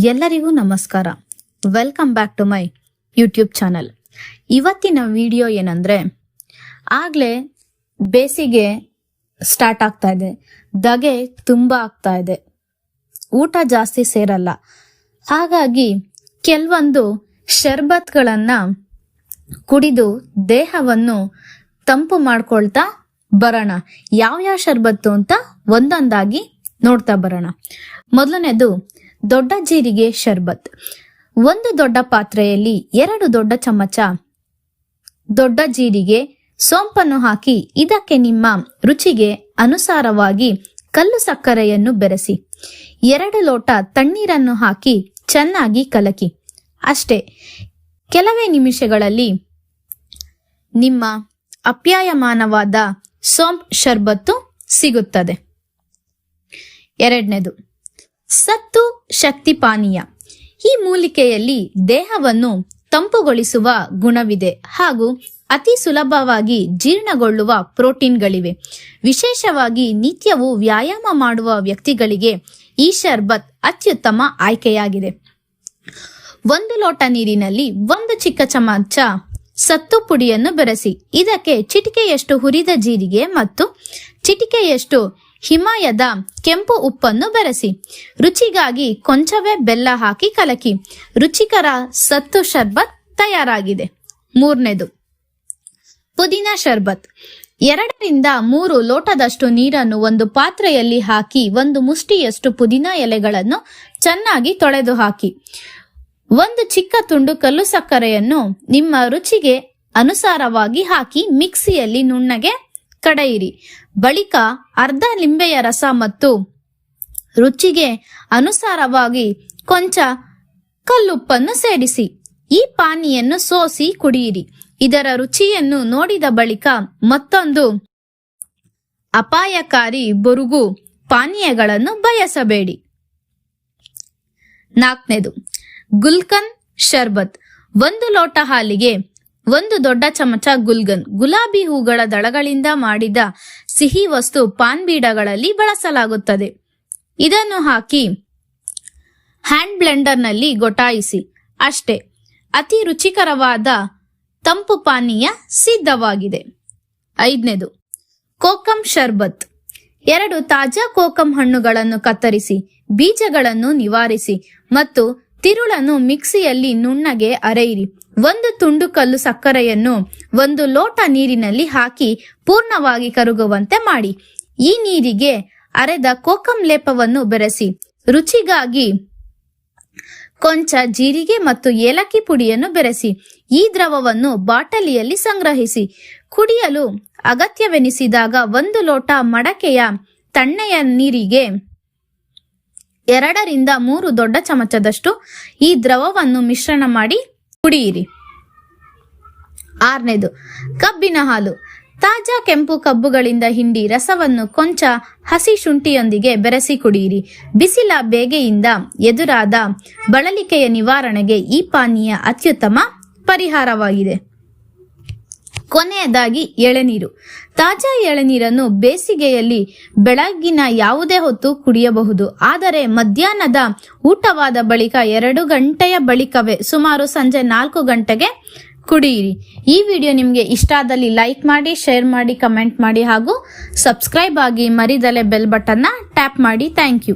ಎಲ್ಲರಿಗೂ ನಮಸ್ಕಾರ. Welcome back to my YouTube channel ಇವತ್ತಿನ ವಿಡಿಯೋ ಏನಂದ್ರೆ, ಆಗ್ಲೇ ಬೇಸಿಗೆ ಸ್ಟಾರ್ಟ್ ಆಗ್ತಾ ಇದೆ. ದಗೆ ತುಂಬಾ ಆಗ್ತಾ ಇದೆ. ಊಟ ಜಾಸ್ತಿ ಸೇರಲ್ಲ. ಹಾಗಾಗಿ ಕೆಲವೊಂದು ಶರ್ಬತ್ಗಳನ್ನ ಕುಡಿದು ದೇಹವನ್ನು ತಂಪು ಮಾಡ್ಕೊಳ್ತಾ ಬರೋಣ. ಯಾವ್ಯಾವ ಶರ್ಬತ್ತು ಅಂತ ಒಂದೊಂದಾಗಿ ನೋಡ್ತಾ ಬರೋಣ. ಮೊದಲನೇದು ದೊಡ್ಡ ಜೀರಿಗೆ ಶರ್ಬತ್. ಒಂದು ದೊಡ್ಡ ಪಾತ್ರೆಯಲ್ಲಿ ಎರಡು ದೊಡ್ಡ ಚಮಚ ದೊಡ್ಡ ಜೀರಿಗೆ, ಸೋಂಪನ್ನು ಹಾಕಿ ಇದಕ್ಕೆ ನಿಮ್ಮ ರುಚಿಗೆ ಅನುಸಾರವಾಗಿ ಕಲ್ಲು ಸಕ್ಕರೆಯನ್ನು ಬೆರೆಸಿ. ಎರಡು ಲೋಟ ತಣ್ಣೀರನ್ನು ಹಾಕಿ ಚೆನ್ನಾಗಿ ಕಲಕಿ. ಅಷ್ಟೇ, ಕೆಲವೇ ನಿಮಿಷಗಳಲ್ಲಿ ನಿಮ್ಮ ಅಪ್ಯಾಯಮಾನವಾದ ಸೋಂಪ್ ಶರ್ಬತ್ತು ಸಿಗುತ್ತದೆ. ಎರಡನೇದು, ಸತ್ತು ಶಕ್ತಿ ಪಾನೀಯ ಈ ಮೂಲಿಕೆಯಲ್ಲಿ ದೇಹವನ್ನು ತಂಪುಗೊಳಿಸುವ ಗುಣವಿದೆ ಹಾಗೂ ಅತಿ ಸುಲಭವಾಗಿ ಜೀರ್ಣಗೊಳ್ಳುವ ಪ್ರೋಟೀನ್ಗಳಿವೆ. ವಿಶೇಷವಾಗಿ ನಿತ್ಯವೂ ವ್ಯಾಯಾಮ ಮಾಡುವ ವ್ಯಕ್ತಿಗಳಿಗೆ ಈ ಶರ್ಬತ್ ಅತ್ಯುತ್ತಮ ಆಯ್ಕೆಯಾಗಿದೆ. ಒಂದು ಲೋಟ ನೀರಿನಲ್ಲಿ ಒಂದು ಚಿಕ್ಕ ಚಮಚ ಸತ್ತು ಪುಡಿಯನ್ನು ಬೆರೆಸಿ. ಇದಕ್ಕೆ ಚಿಟಿಕೆಯಷ್ಟು ಹುರಿದ ಜೀರಿಗೆ ಮತ್ತು ಚಿಟಿಕೆಯಷ್ಟು ಹಿಮಾಯದ ಕೆಂಪು ಉಪ್ಪನ್ನು ಬೆರೆಸಿ. ರುಚಿಗಾಗಿ ಕೊಂಚವೇ ಬೆಲ್ಲ ಹಾಕಿ ಕಲಕಿ. ರುಚಿಕರ ಸತ್ತು ಶರ್ಬತ್ ತಯಾರಾಗಿದೆ. ಮೂರನೇದು. ಪುದೀನ ಶರ್ಬತ್. ಎರಡರಿಂದ ಮೂರು ಲೋಟದಷ್ಟು ನೀರನ್ನು ಒಂದು ಪಾತ್ರೆಯಲ್ಲಿ ಹಾಕಿ ಒಂದು ಮುಷ್ಟಿಯಷ್ಟು ಪುದೀನ ಎಲೆಗಳನ್ನು ಚೆನ್ನಾಗಿ ತೊಳೆದು ಹಾಕಿ. ಒಂದು ಚಿಕ್ಕ ತುಂಡು ಕಲ್ಲು ಸಕ್ಕರೆಯನ್ನು ನಿಮ್ಮ ರುಚಿಗೆ ಅನುಸಾರವಾಗಿ ಹಾಕಿ ಮಿಕ್ಸಿಯಲ್ಲಿ ನುಣ್ಣಗೆ ಕಡೆಯಿರಿ. ಬಳಿಕ ಅರ್ಧ ಲಿಂಬೆಯ ರಸ ಮತ್ತು ರುಚಿಗೆ ಅನುಸಾರವಾಗಿ ಕೊಂಚ ಕಲ್ಲುಪ್ಪನ್ನು ಸೇರಿಸಿ. ಈ ಪಾನಿಯನ್ನು ಸೋಸಿ ಕುಡಿಯಿರಿ. ಇದರ ರುಚಿಯನ್ನು ನೋಡಿದ ಬಳಿಕ ಮತ್ತೊಂದು ಅಪಾಯಕಾರಿ ಬುರುಗು ಪಾನೀಯಗಳನ್ನು ಬಯಸಬೇಡಿ. ನಾಲ್ಕನೇದು, ಗುಲ್ಕನ್ ಶರ್ಬತ್. ಒಂದು ಲೋಟ ಹಾಲಿಗೆ ಒಂದು ದೊಡ್ಡ ಚಮಚ ಗುಲ್ಗನ್. ಗುಲಾಬಿ ಹೂಗಳ ದಳಗಳಿಂದ ಮಾಡಿದ ಸಿಹಿ ವಸ್ತು ಪಾನ್ ಬೀಡಗಳಲ್ಲಿ ಬಳಸಲಾಗುತ್ತದೆ. ಇದನ್ನು ಹಾಕಿ ಹ್ಯಾಂಡ್ ಬ್ಲೆಂಡರ್ನಲ್ಲಿ ಗೊಟಾಯಿಸಿ. ಅಷ್ಟೇ, ಅತಿ ರುಚಿಕರವಾದ ತಂಪು ಪಾನೀಯ ಸಿದ್ಧವಾಗಿದೆ. ಐದನೇದು, ಕೋಕಂ ಶರ್ಬತ್. ಎರಡು ತಾಜಾ ಕೋಕಂ ಹಣ್ಣುಗಳನ್ನು ಕತ್ತರಿಸಿ, ಬೀಜಗಳನ್ನು ನಿವಾರಿಸಿ ಮತ್ತು ತಿರುಳನ್ನು ಮಿಕ್ಸಿಯಲ್ಲಿ ನುಣ್ಣಗೆ ಅರೆಯಿರಿ. ಒಂದು ತುಂಡು ಕಲ್ಲು ಸಕ್ಕರೆಯನ್ನು ಒಂದು ಲೋಟ ನೀರಿನಲ್ಲಿ ಹಾಕಿ ಪೂರ್ಣವಾಗಿ ಕರಗುವಂತೆ ಮಾಡಿ. ಈ ನೀರಿಗೆ ಅರೆದ ಕೋಕಂ ಲೇಪವನ್ನು ಬೆರೆಸಿ. ರುಚಿಗಾಗಿ ಕೊಂಚ ಜೀರಿಗೆ ಮತ್ತು ಏಲಕ್ಕಿ ಪುಡಿಯನ್ನು ಬೆರೆಸಿ. ಈ ದ್ರವವನ್ನು ಬಾಟಲಿಯಲ್ಲಿ ಸಂಗ್ರಹಿಸಿ. ಕುಡಿಯಲು ಅಗತ್ಯವೆನಿಸಿದಾಗ ಒಂದು ಲೋಟ ಮಡಕೆಯ ತಣ್ಣೆಯ ನೀರಿಗೆ ಎರಡರಿಂದ ಮೂರು ದೊಡ್ಡ ಚಮಚದಷ್ಟು ಈ ದ್ರವವನ್ನು ಮಿಶ್ರಣ ಮಾಡಿ ಕುಡಿಯಿರಿ. ಆರನೇದು, ಕಬ್ಬಿನ ಹಾಲು. ತಾಜಾ ಕೆಂಪು ಕಬ್ಬುಗಳಿಂದ ಹಿಂಡಿ ರಸವನ್ನು ಕೊಂಚ ಹಸಿ ಶುಂಠಿಯೊಂದಿಗೆ ಬೆರೆಸಿ ಕುಡಿಯಿರಿ. ಬಿಸಿಲ ಬೇಗೆಯಿಂದ ಎದುರಾದ ಬಳಲಿಕೆಯ ನಿವಾರಣೆಗೆ ಈ ಪಾನೀಯ ಅತ್ಯುತ್ತಮ ಪರಿಹಾರವಾಗಿದೆ. ಕೊನೆಯದಾಗಿ ಎಳೆನೀರು. ತಾಜಾ ಎಳೆನೀರನ್ನು ಬೇಸಿಗೆಯಲ್ಲಿ ಬೆಳಗ್ಗಿನ ಯಾವುದೇ ಹೊತ್ತು ಕುಡಿಯಬಹುದು. ಆದರೆ ಮಧ್ಯಾಹ್ನದ ಊಟವಾದ ಬಳಿಕ ಎರಡು ಗಂಟೆಯ ಬಳಿಕವೇ ಸುಮಾರು ಸಂಜೆ ನಾಲ್ಕು ಗಂಟೆಗೆ ಕುಡಿಯಿರಿ. ಈ ವಿಡಿಯೋ ನಿಮಗೆ ಇಷ್ಟ ಆದಲ್ಲಿ ಲೈಕ್ ಮಾಡಿ, ಶೇರ್ ಮಾಡಿ, ಕಮೆಂಟ್ ಮಾಡಿ ಹಾಗೂ ಸಬ್ಸ್ಕ್ರೈಬ್ ಆಗಿ ಮರಿದಲೆ ಬೆಲ್ ಬಟನ್ನ ಟ್ಯಾಪ್ ಮಾಡಿ. Thank you.